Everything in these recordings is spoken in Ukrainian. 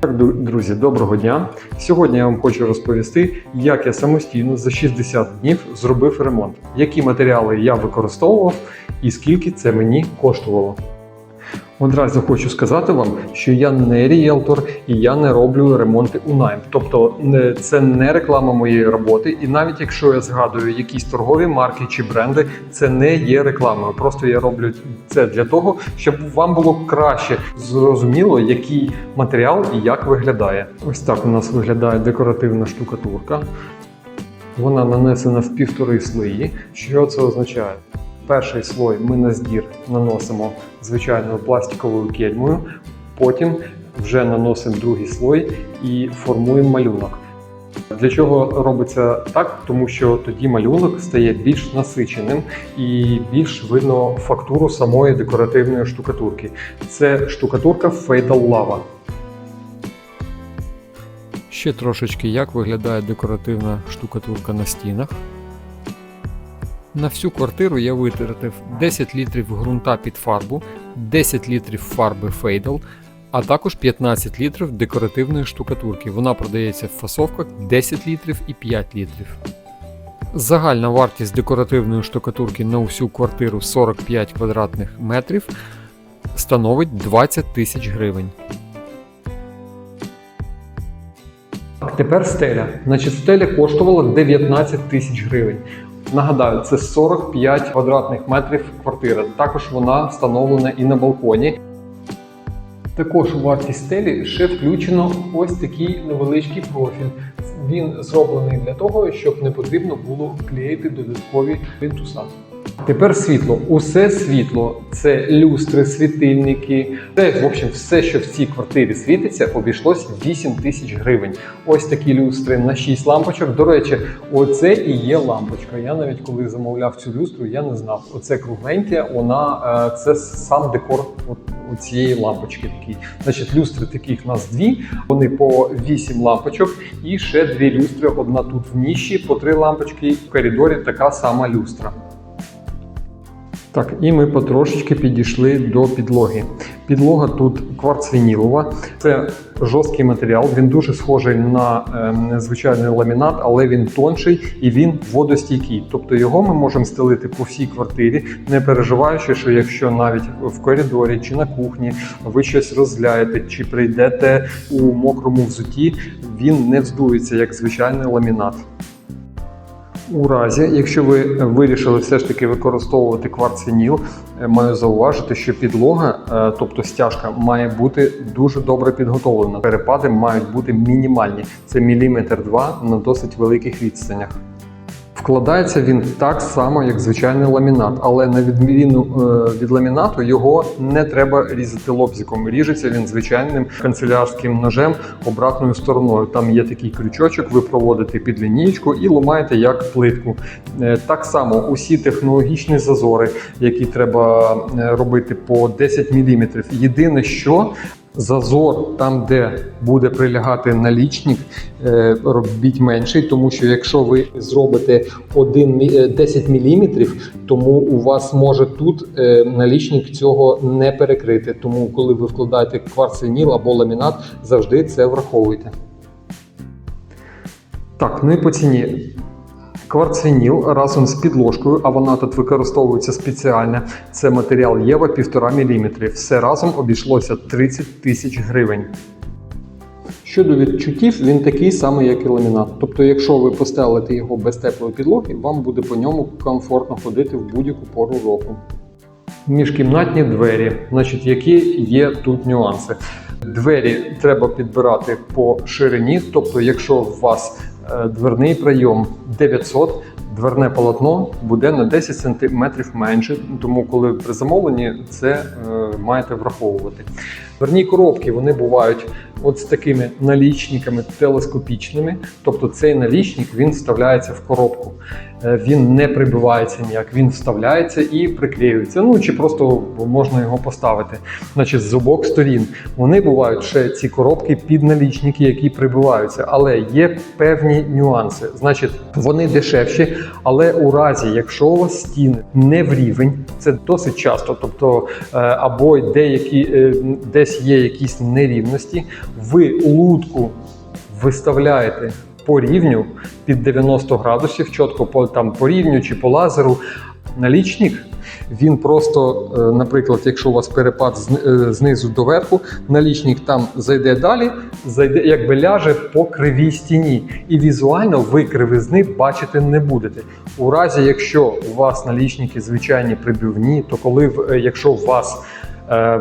Так, друзі, доброго дня. Сьогодні я вам хочу розповісти, як я самостійно за 60 днів зробив ремонт, які матеріали я використовував і скільки це мені коштувало. Одразу хочу сказати вам, що я не ріелтор і я не роблю ремонти у найм. Тобто це не реклама моєї роботи, і навіть якщо я згадую якісь торгові марки чи бренди, це не є рекламою. Просто я роблю це для того, щоб вам було краще зрозуміло, який матеріал і як виглядає. Ось так у нас виглядає декоративна штукатурка. Вона нанесена в півтори слої. Що це означає? Перший слой ми на здір наносимо звичайною пластиковою кельмою, потім вже наносимо другий слой і формуємо малюнок. Для чого робиться так? Тому що тоді малюнок стає більш насиченим і більш видно фактуру самої декоративної штукатурки. Це штукатурка Fatal Lava. Ще трошечки як виглядає декоративна штукатурка на стінах. На всю квартиру я витратив 10 літрів ґрунта під фарбу, 10 літрів фарби Фейдл, а також 15 літрів декоративної штукатурки. Вона продається в фасовках 10 літрів і 5 літрів. Загальна вартість декоративної штукатурки на усю квартиру 45 квадратних метрів становить 20 тисяч гривень. Тепер стеля. Значить, стеля коштувала 19 тисяч гривень. Нагадаю, це 45 квадратних метрів квартира. Також вона встановлена і на балконі. Також у вартість стелі ще включено ось такий невеличкий профіль. Він зроблений для того, щоб не потрібно було клеїти додаткові плінтуса. Тепер світло. Усе світло це люстри, світильники. Це, в общем, все, що в цій квартирі світиться, обійшлось 8 тисяч гривень. Ось такі люстри на 6 лампочок. До речі, оце і є лампочка. Я навіть коли замовляв цю люстру, я не знав. Оце кругленьке, вона е, це сам декор у цієї лампочки. Такий. Значить, люстри таких нас дві. Вони по 8 лампочок, і ще дві люстри. Одна тут в ніші, по три лампочки. В коридорі така сама люстра. Так, і ми потрошечки підійшли до підлоги. Підлога тут кварцвінілова. Це жорсткий матеріал. Він дуже схожий на е, звичайний ламінат, але він тонший і він водостійкий. Тобто його ми можемо стелити по всій квартирі, не переживаючи, що якщо навіть в коридорі чи на кухні ви щось розгляєте, чи прийдете у мокрому взуті, він не вздується як звичайний ламінат. У разі, якщо ви вирішили все ж таки використовувати кварцвініл, е, маю зауважити, що підлога, е, тобто стяжка, має бути дуже добре підготовлена. Перепади мають бути мінімальні. Це міліметр два на досить великих відстанях. Вкладається він так само, як звичайний ламінат, але на відміну е, від ламінату його не треба різати лобзиком. Ріжеться він звичайним канцелярським ножем обратною стороною. Там є такий крючочок, ви проводите під лінійку і ламаєте як плитку. Е, Так само усі технологічні зазори, які треба е, робити по 10 мм. Єдине, що Зазор там, де буде прилягати налічник, е, робіть менший, тому що якщо ви зробите 1, е, 10 мм, тому у вас може тут е, налічник цього не перекрити. Тому, коли ви вкладаєте кварцвініл або ламінат, завжди це враховуйте. Так, ну і по ціні. Кварцвініл разом з підложкою, а вона тут використовується спеціальна. Це матеріал Єва 1,5 мм. Все разом обійшлося 30 тисяч гривень. Щодо відчуттів, він такий самий, як і ламінат. Тобто, якщо ви постелите його без теплої підлоги, вам буде по ньому комфортно ходити в будь-яку пору року. Міжкімнатні двері, значить, які є тут нюанси. Двері треба підбирати по ширині, тобто, якщо у вас дверний прийом 900, дверне полотно буде на 10 см менше, тому коли при замовленні це е, маєте враховувати. Дверні коробки вони бувають от з такими налічниками телескопічними, тобто цей налічник він вставляється в коробку. Е, Він не прибивається ніяк, він вставляється і приклеюється. Ну чи просто можна його поставити. Значить, з обох сторін вони бувають ще ці коробки під налічники, які прибиваються, але є певні нюанси. Значить, вони дешевші, але у разі, якщо у вас стіни не в рівень, це досить часто, тобто е, або деякі е, десь є якісь нерівності, ви лутку виставляєте по рівню під 90 градусів, чітко по, там, по рівню чи по лазеру. Налічник він просто, е, наприклад, якщо у вас перепад е, знизу до верху, налічник там зайде далі, зайде, якби ляже по кривій стіні, і візуально ви кривизни бачити не будете. У разі, якщо у вас налічники звичайні прибивні, то коли е, якщо у вас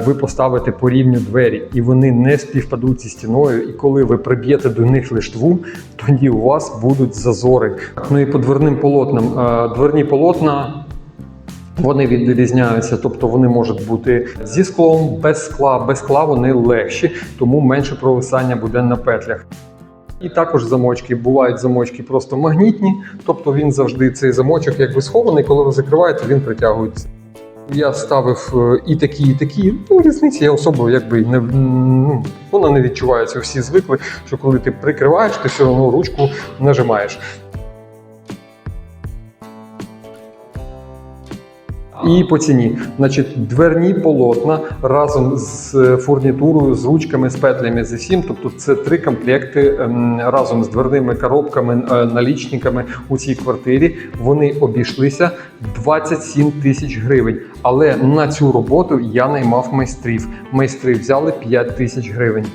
ви поставите по рівню двері і вони не співпадуть зі стіною, і коли ви приб'єте до них лиштву, тоді у вас будуть зазори. Ну і по дверним полотнам. Е, Дверні полотна вони відрізняються, тобто вони можуть бути зі склом, без скла. Без скла вони легші, тому менше провисання буде на петлях. І також замочки. Бувають замочки просто магнітні, тобто він завжди цей замочок якби схований, коли ви закриваєте, він притягується. Я ставив е, і такі, і такі. Ну, різниці я особо якби не ну, вона не відчувається. Всі звикли, що коли ти прикриваєш, ти все одно ручку нажимаєш. І по ціні, значить, дверні полотна разом з е, фурнітурою, з ручками, з петлями з усім. Тобто це три комплекти ем, разом з дверними коробками, е, налічниками у цій квартирі. Вони обійшлися 27 тисяч гривень. Але на цю роботу я наймав майстрів. Майстри взяли 5 тисяч гривень.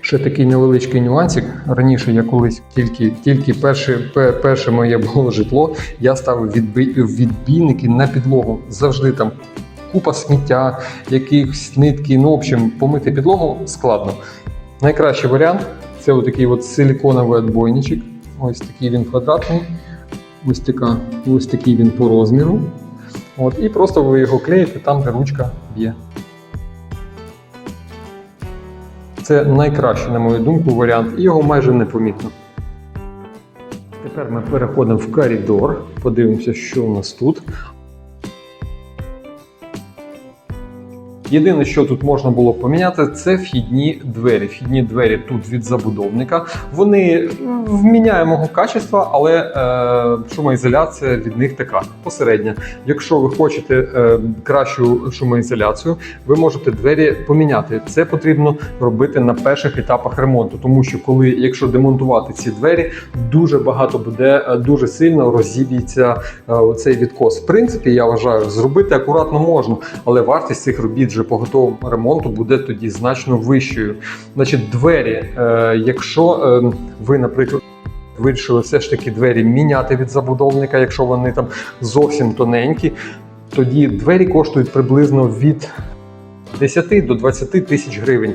Ще такий невеличкий нюансик. Раніше я колись тільки, тільки перше, перше моє було житло, я ставив відби, відбійники на підлогу. Завжди там купа сміття, якихось нитки. Ну, в общем, помити підлогу складно. Найкращий варіант це отакий от силіконовий отбойничок. Ось такий він квадратний. Ось, така, ось такий він по розміру. От, і просто ви його клеїте там, де ручка б'є. Це найкращий, на мою думку, варіант, і його майже непомітно. Тепер ми переходимо в коридор, подивимося, що у нас тут. Єдине, що тут можна було поміняти, це вхідні двері. Вхідні двері тут від забудовника. Вони вміняємого качества, але е, шумоізоляція від них така посередня. Якщо ви хочете е, кращу шумоізоляцію, ви можете двері поміняти. Це потрібно робити на перших етапах ремонту, тому що коли, якщо демонтувати ці двері, дуже багато буде, е, дуже сильно розіб'ється е, оцей відкос. В принципі, я вважаю, зробити акуратно можна, але вартість цих робіт вже по готовому ремонту буде тоді значно вищою. Значить, двері, е, якщо е, ви, наприклад, вирішили все ж таки двері міняти від забудовника, якщо вони там зовсім тоненькі, тоді двері коштують приблизно від 10 до 20 тисяч гривень.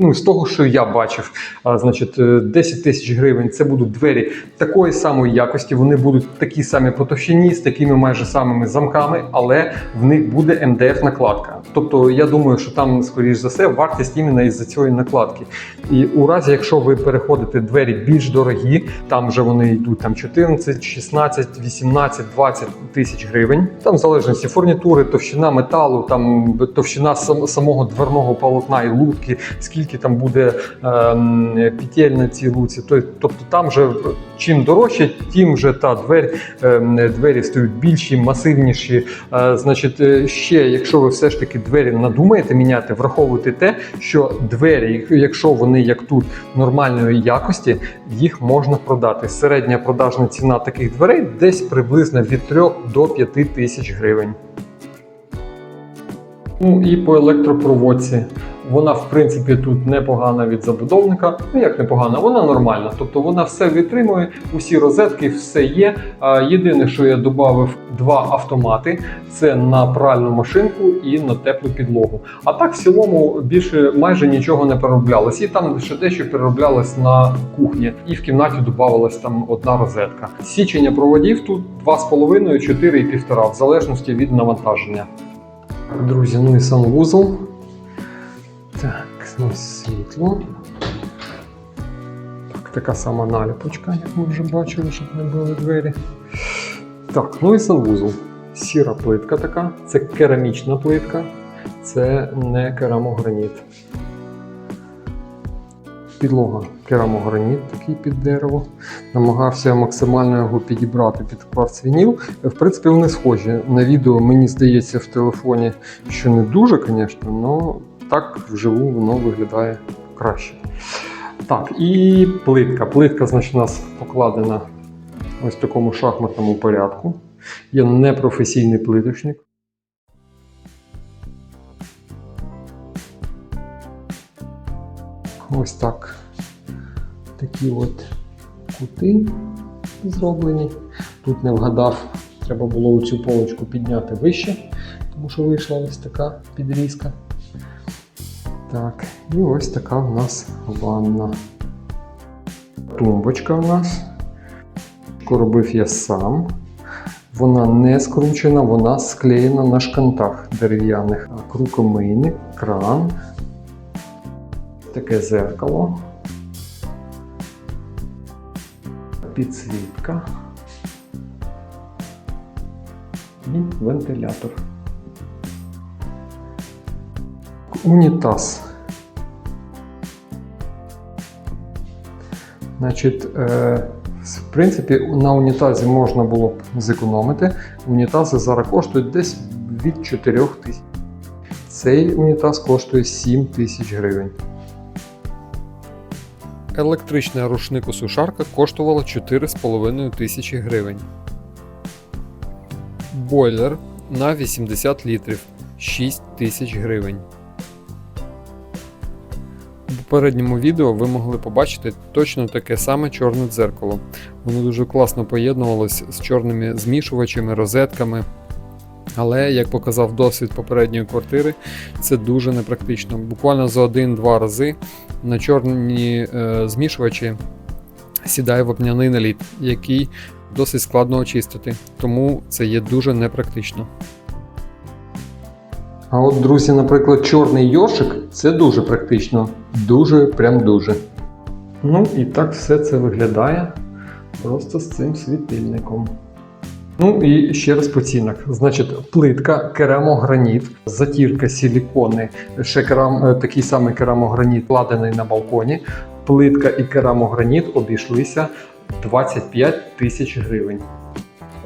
Ну, з того, що я бачив, а, значить, е, 10 тисяч гривень це будуть двері такої самої якості. Вони будуть такі самі по товщині, з такими майже самими замками, але в них буде МДФ накладка. Тобто, я думаю, що там, скоріш за все, вартість іменно із-за цієї накладки. І у разі, якщо ви переходите двері більш дорогі, там вже вони йдуть там 14, 16, 18, 20 тисяч гривень. Там в залежності фурнітури, товщина металу, там товщина самого дверного полотна і лутки, скільки там буде ем, петель на цій луці. Тобто там вже чим дорожче, тим вже та двері, ем, двері стають більші, масивніші. Е, Значить, е, ще, якщо ви все ж таки двері надумаєте міняти, враховуйте те, що двері, якщо вони як тут нормальної якості, їх можна продати. Середня продажна ціна таких дверей десь приблизно від 3 до 5 тисяч гривень. Ну і по електропроводці. Вона, в принципі, тут непогана від забудовника. Ну як непогана, вона нормальна. Тобто вона все витримує, усі розетки, все є. Єдине, що я додав два автомати: це на пральну машинку і на теплу підлогу. А так, в цілому, більше майже нічого не перероблялось. І там ще дещо перероблялось на кухні, і в кімнаті додавалась там одна розетка. Січення проводів тут 2,5, 4 і 1,5, в залежності від навантаження. Друзі, ну і сам вузол. Так, ось світло. Так, така сама наліпочка, як ми вже бачили, щоб не були двері. Так, ну і санвузол. Сіра плитка така, це керамічна плитка, це не керамограніт. Підлога керамограніт такий під дерево. Намагався максимально його підібрати під кварцвініл. В принципі, вони схожі. На відео мені здається в телефоні, що не дуже, звісно, але так вживу воно виглядає краще. Так, і плитка. Плитка, значить, у нас покладена ось в такому шахматному порядку. Я не професійний плиточник. Ось так. Такі от кути зроблені. Тут не вгадав, треба було цю полочку підняти вище, тому що вийшла ось така підрізка. Так, і ось така у нас ванна. Тумбочка у нас. Робив я сам. Вона не скручена, вона склеєна на шкантах дерев'яних. Крукомийник, кран, таке зеркало, підсвітка і вентилятор. Унітаз. Значить, е, в принципі, на унітазі можна було б зекономити. Унітази зараз коштують десь від 4 тисяч. Цей унітаз коштує 7 тисяч гривень. Електрична рушникосушарка коштувала 4,5 тисячі гривень. Бойлер на 80 літрів 6 тисяч гривень. Попередньому відео ви могли побачити точно таке саме чорне дзеркало. Воно дуже класно поєднувалось з чорними змішувачами, розетками. Але, як показав досвід попередньої квартири, це дуже непрактично. Буквально за один-два рази на чорні е, змішувачі сідає вапняний наліт, який досить складно очистити, тому це є дуже непрактично. А от, друзі, наприклад, чорний йошик це дуже практично. Дуже, прям дуже. Ну і так все це виглядає просто з цим світильником. Ну і ще раз по цінах. Значить, плитка, керамограніт, затірка силікони, ще керам, е, такий самий керамограніт вкладений на балконі. Плитка і керамограніт обійшлися 25 тисяч гривень.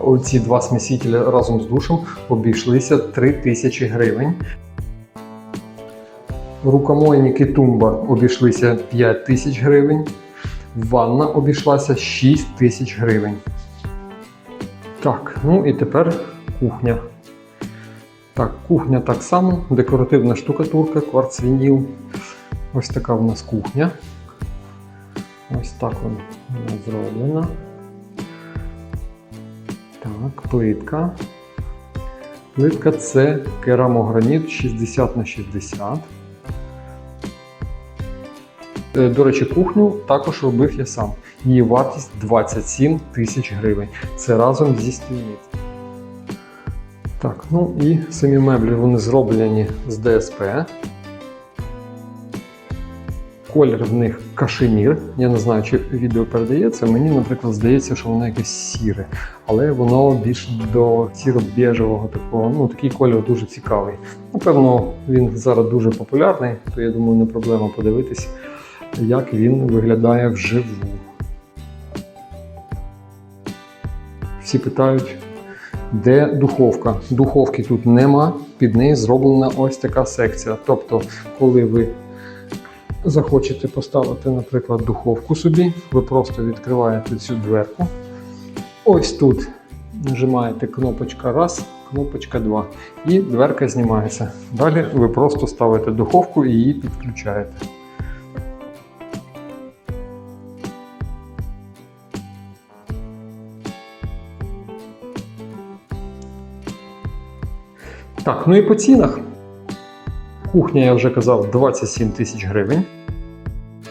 Оці два смісителі разом з душем обійшлися 3 тисячі гривень. Рукомойники тумба обійшлися 5 тисяч гривень. Ванна обійшлася 6 тисяч гривень. Так, ну і тепер кухня. Так, кухня так само, декоративна штукатурка, кварцвініл. Ось така в нас кухня. Ось так вона зроблена. Так, плитка. Плитка це керамограніт 60 на 60. Е, До речі, кухню також робив я сам. Її вартість 27 тисяч гривень. Це разом зі стільницею. Так, ну і самі меблі вони зроблені з ДСП. Колір в них кашемір. Я не знаю, чи відео передається. Мені, наприклад, здається, що воно якесь сіре, але воно більш до сіро-біжевого такого. Ну, такий колір дуже цікавий. Напевно, він зараз дуже популярний, то я думаю, не проблема подивитись, як він виглядає вживу. Всі питають, де духовка. Духовки тут нема, під нею зроблена ось така секція. Тобто, коли ви захочете поставити, наприклад, духовку собі, ви просто відкриваєте цю дверку. Ось тут нажимаєте кнопочка раз, кнопочка 2, і дверка знімається. Далі ви просто ставите духовку і її підключаєте. Так, ну і по цінах. Кухня, я вже казав, 27 тисяч гривень.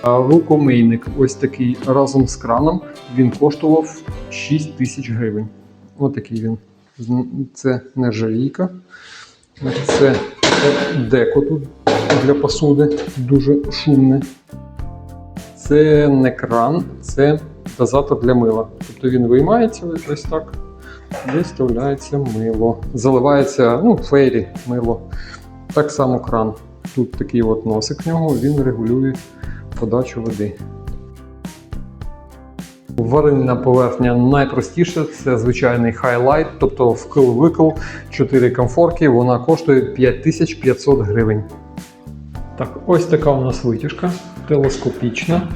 А рукомийник ось такий разом з краном він коштував 6 тисяч гривень. Ось такий він. Це нержавійка. Значить, Це деко тут для посуди, дуже шумне. Це не кран, це дозатор для мила. Тобто він виймається ось так, виставляється мило. Заливається ну, фейрі мило. Так само кран. Тут такий от носик в нього, він регулює подачу води. Варильна поверхня найпростіша, це звичайний хайлайт, тобто вкл-викл, 4 комфорки, вона коштує 5500 гривень. Так, ось така у нас витяжка телескопічна.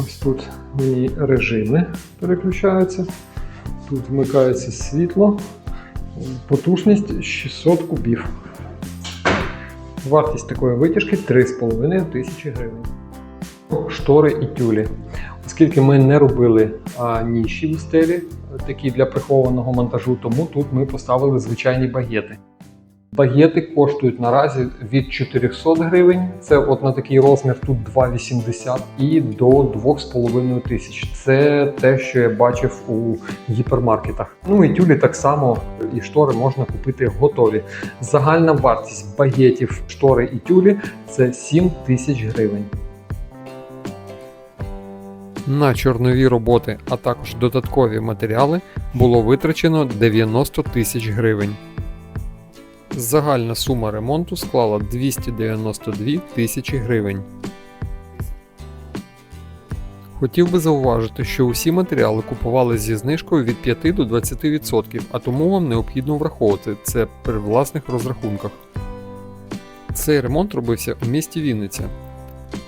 Ось тут ній режими переключаються. Тут вмикається світло. Потужність 600 кубів. Вартість такої витяжки 3,5 тисячі гривень. Штори і тюлі. Оскільки ми не робили а, ніші в стелі, такі для прихованого монтажу, тому тут ми поставили звичайні багети. Багети коштують наразі від 400 гривень, це от на такий розмір тут 2,80 і до 2,5 тисяч. Це те, що я бачив у гіпермаркетах. Ну і тюлі так само і штори можна купити готові. Загальна вартість багетів, штори і тюлі це 7 тисяч гривень. На чорнові роботи, а також додаткові матеріали було витрачено 90 тисяч гривень. Загальна сума ремонту склала 292 тисячі гривень. Хотів би зауважити, що усі матеріали купували зі знижкою від 5 до 20%, а тому вам необхідно враховувати це при власних розрахунках. Цей ремонт робився у місті Вінниця,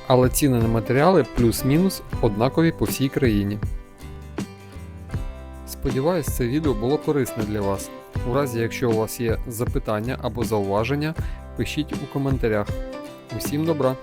але ціни на матеріали плюс-мінус однакові по всій країні. Сподіваюсь, це відео було корисне для вас. У разі, якщо у вас є запитання або зауваження, пишіть у коментарях. Усім добра!